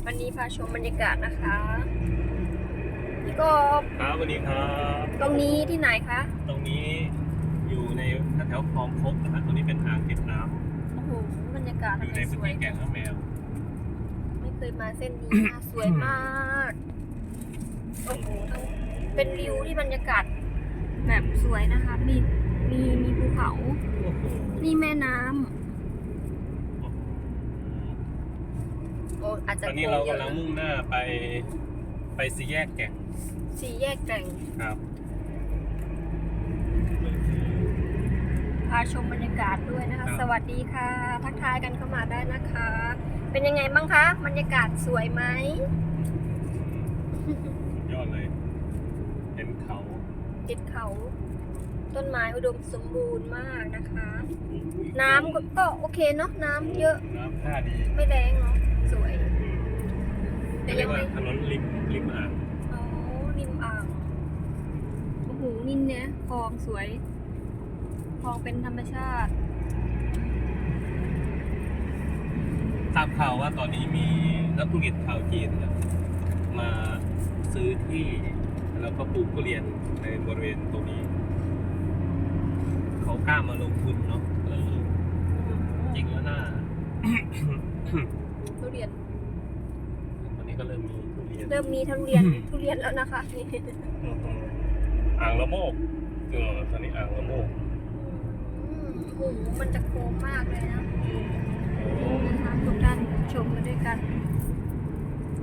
โค้งโค้งวันนี้พาชมบรรยากาศนะคะพี่กบครับสวัสดีครับ ตรงนี้ที่ไหนคะ ตรงนี้อยู่ในแถวๆคลองคกนะฮะตรงนี้เป็นอ่างเก็บน้โอ้โหบรรยากาศำอทำยู่ไมในพื้สนวยที่แก่งข้างแมว ไม่เคยมาเส้นนี้นะสวยมากโอ้โหทั้งเป็นวิวที่บรรยากาศแบบสวยนะคะมีมีมีภูเขา โอ้โห นี่แม่น้ำ โอ้โห โอ้อาจตจะอนนี้โค้เรางเยอะกำลังนะมุ่งหน้าไปไปสี่แยกแก่งสี่แยกแกร่งครับ พาชมบรรยากาศด้วยนะคะครับสวัสดีค่ะ ทักทายกันเข้ามาได้นะคะ เป็นยังไงบ้างคะ บรรยากาศสวยไหมสุดยอดเลยเห็นเขาติดเขาต้นไม้อุดมสมบูรณ์มากนะคะ น้ำก็ก็โอเคเนาะน้ำเยอะ น้ำท่าดี ไม่แรงเนาะ สวย แต่เรียัยงกว่าไม่ถนนริมริมอ่างอ๋อริมอ่างโอ้โหนินเนี่ยคลองสวยคลองเป็นธรรมชาติ ทราบข่าวว่าตอนนี้มีนักธุรกิจชาวจีนเนี่ยมาซื้อที่ แล้วก็ปลูกทุเรียนในบริเวณตรงนี้ เขากล้ามาลงทุนเนาะเออจริงแล้วน่า ทุเรียน ตอนนี้ ก็เริ่มมีทุเรียนเริ่มมีทุเรียนทุเรียนแล้วนะคะนี่อือฮึอ่างละโมกเออตอนนี้อ่างละโมกอืมโอ้โหมันจะโค้งมากเลยนะอืมโอ้นะคะทุกท่านชมมาด้วยกัน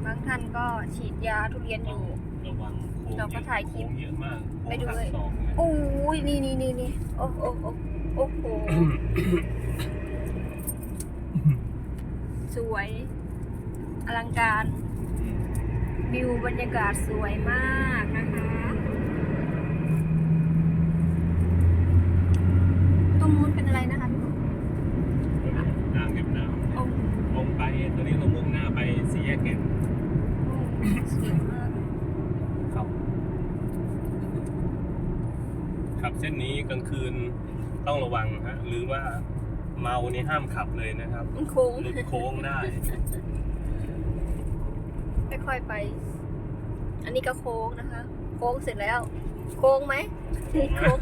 บางท่านก็ฉีดยาทุเรียนอยู่ ระวังโค้งเราก็ถ่ายคลิปโงเยอะมากไปดูเลยโค้งหักศอกเนี่ยโอ้ยนี่นี่นี่นี่โอ้โอ้โอ้โอ้โหสวย อลังการ วิวบรรยากาศสวยมากนะคะตรงนู้นเป็นอะไรนะคะพี่อ่างเก็บน้โอ้ำลงไปตอนนี้เรามุ่งหน้าไปสี่แยกแก่งสวยมากครับขับเส้นนี้กลางคืนต้องระวังฮะหรือว่าเมานี่ห้ามขับเลยนะครับมันโค้งหลุดโค้งได้ ค่อยๆไป อันนี้ก็โค้งนะคะ โค้งเสร็จแล้ว โค้งไหมโค้ง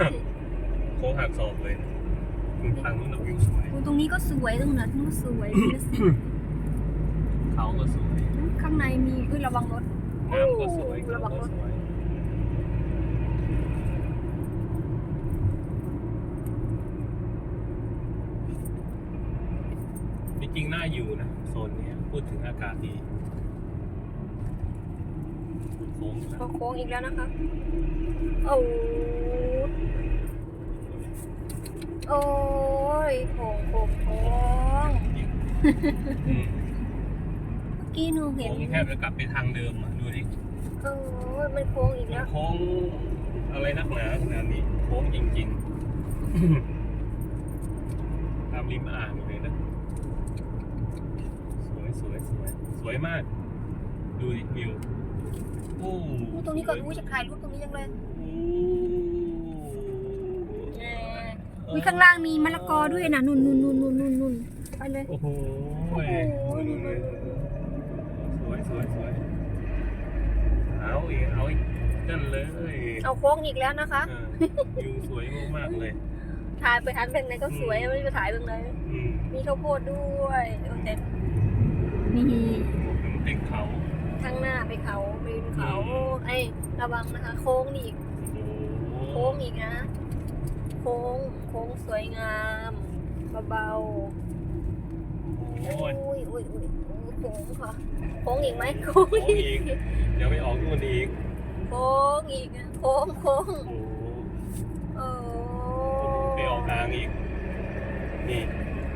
โค้งหักศอกเลยทางนู้นเราวิวสวยตรงนี้ก็สวยตรงนั้นนู้นสวยนี่ก็สวยเขาก็สวย ข้างในมีอุ้ยระวังรถน้ำก็สวยระวังรถเขาก็สวยจริงๆน่าอยู่นะโซนเนี้ยพูดถึงอากาศดี โค้งนะก็โค้งอีกแล้วนะคะโอ้โอ้ยโค้งโค้งโค้งอืมเมื่อกี้หนูเห็นโค้งแทบจะกลับไปทางเดิมอะดูดิโอ้ยมันโค้งอีกแล้วโค้งอะไรนักหนาขนาดนี้โค้งจริงๆ ตามริมอ่างเลยนะ สวยสวยสวยสวยมาก ดูดิวิว โอ้อู้ตรงนี้ก่อนอู้จะถ่ายรูปตรงนี้ยังเลยโอ้แหมอุ้ยข้างล่างมีมะละกอด้วยนะนุ่นนุ่นนุ่นนุ่นนุ่นนุ่นไปเลย โอ้โหโอ้โหดูเลยสวยสวยสวยเอาอีกเอาอีกนั่นเลยเอาโค้งอีกแล้วนะคะเออวิวสวยมากๆเลยถ่ายไปทันเป็นไหนก็สวยไม่ไปถ่ายตรงไหนอืมมีข้าวโพดด้วยโอเคมีถึงติดเขา ข้างหน้าไปเขาไปริมเขาอืมไอ้ยระวังนะคะ โค้งนี่อีกโอ้โหโค้งอีกนะ โค้งโค้งสวยงามเบาโอ้ๆยอุ้ยอุ้ยอุ้ยอุ้ยโค้งค่ะโค้งอีกไหมโค้งโค้งอีอีกกเดี๋ยวไปออกนู่นอีก โค้งอีกนะโค้งโค้งโอ้โหโอ้ไปออกทางอีก นี่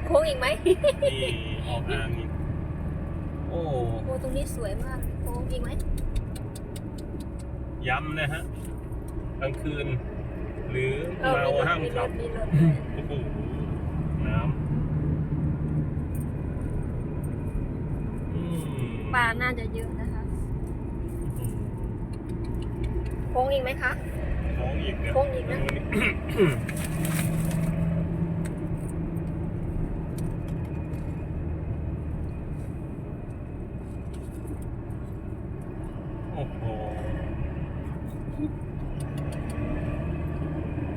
โค้งอีกไหมนี่ออกทางอีกโอ้โอ้ตรงนี้สวยมากโค้งอีกไหมย้ำนะฮะกลางคืน หรือเออเมามีรถห้ามมีรขัถบมีรถด้วยโอ้โหน้ำอืมปลาน่าจะเยอะนะคะโค้งอีกไหมคะ โค้งอีกเนี่ยโค้งอีกนะโ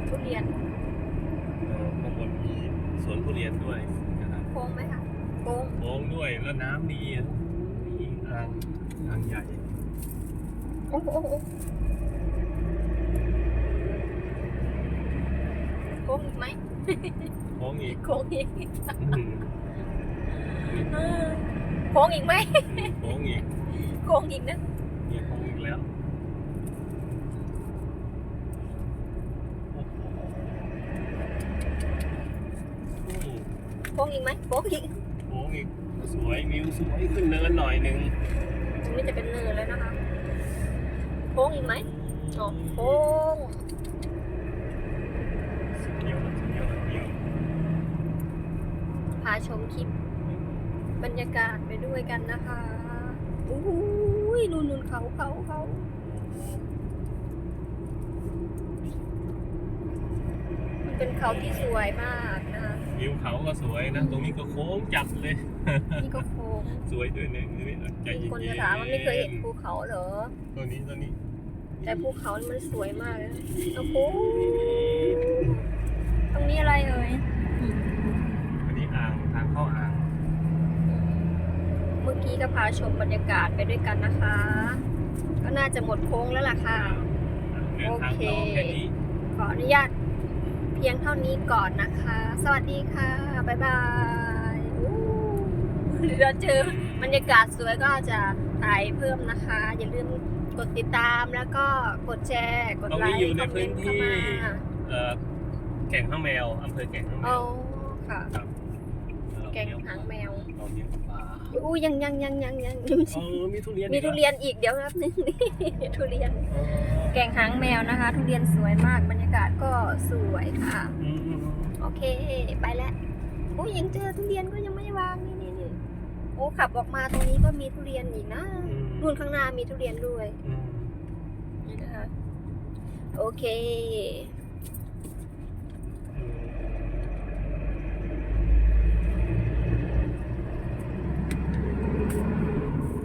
ทุเรียนข้างบนมีสวนทุเรียนด้วยโค้งไหมคะโค้งโค้งด้วยแล้วน้ำดีนี่ทางทางใหญ่โอ้โหโค้งอีกไหมโค้งอีกโค้งอีกโค้งอีกไหมโค้งอีกโค้งอีกนะ ค้งอีกไหมโค้งอีกโค้งอีกสวยวิวสวยขึ้นเนินหน่อยหนึ่งตรงนี้จะเป็นเนินแล้วนะคะโค้งอีกไหมอ๋อโค้งสุดยอดสุดยอดวิวพาชมคลิป บรรยากาศไปด้วยกันนะคะอู้หูยนู่นนู่นเขาเขาเขามันเป็นเขาที่สวยมากนะคะ วิวเขาก็สวยนะ ตรงนี้ก็โค้งจัดเลย นี่ก็โค้งสวยด้วยเนี่ยนี่ใจมีเย็นๆคนจะถามว่าไม่เคยเห็นภูเขาเหรอ ตัวนี้ตัวนี้ แต่ภูเขานี่มันสวยมากเลยนะโอ้โหตรงนี้อะไรเอ่ยอันนี้อ่างทางเข้าอ่าง เมื่อกี้ก็พาชมบรรยากาศไปด้วยกันนะคะ ก็น่าจะหมดโค้งแล้วล่ะค่ะเดินทางต่อแค่นี้ขออนุญาตเพียงเท่านี้ก่อนนะคะ สวัสดีค่ะ บ๊ายบายอู้เราเจอบรรยากาศสวยก็จะถ่ายเพิ่มนะคะ อย่าลืมกดติดตามแล้วก็กดแชร์ กดตรงไลนี้ค์อยู่ในคอมเมพื้นนต์เข้าที่มาเอ่อแก่งข้างแมวอำเภอแก่งข้างแมเอาวค่ะครับแกงหางแมว เราเลี้ยงปลาอู้ยังยังยังยังยังเออมีทุเรียนมีอีกหทุเรียนอีกเดี๋ยวแป๊บนึงทุเรียน แกงหางแมวนะคะ ทุเรียนสวยมากบรรยากาศก็สวยค่ะอืมอืมอืมโอเคไปแล้วโอ้ยยังเจอทุเรียนก็ยังไม่วางนี่นี่นี่โอ้ขับออกมาตรงนี้ก็มีทุเรียนอีกนะอืมนู่นข้างหน้ามีทุเรียนด้วยอืมนี่นะคะโอเค